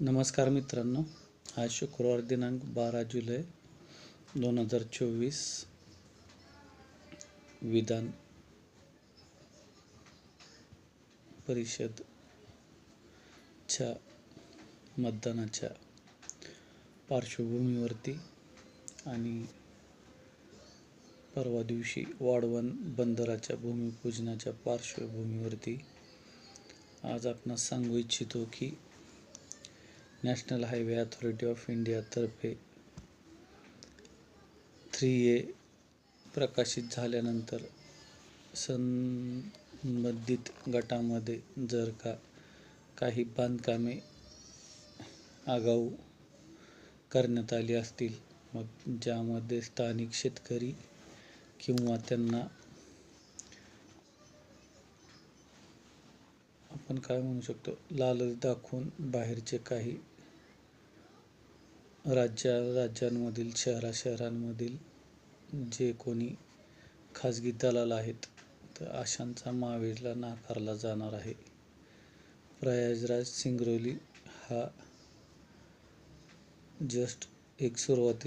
नमस्कार मित्रांनो. आज शुक्रवार दिनांक बारा जुलै दोन हजार चोवीस. विधान परिषदच्या मतदानाच्या पार्श्वभूमीवरती आणि परवा दिवशी वाढवण बंदराच्या भूमिपूजनाच्या पार्श्वभूमीवरती आज आपण सांगू इच्छितो की नॅशनल हायवे अथॉरिटी ऑफ इंडियातर्फे थ्री ए प्रकाशित झाल्यानंतर संबंधित गटामध्ये जर का काही बांधकामे आगाऊ करण्यात आली असतील मग ज्यामध्ये स्थानिक शेतकरी किंवा त्यांना आपण काय म्हणू शकतो? लालच दाखवून बाहेरचे काही राज्या राज्यांमधील शहरा शहरांमधील जे कोणी खाजगी दलाल आहेत तर अशांचा महावीरला नाकारला जाणार आहे. प्रयागराज सिंगरौली हा जस्ट एक सुरुवाती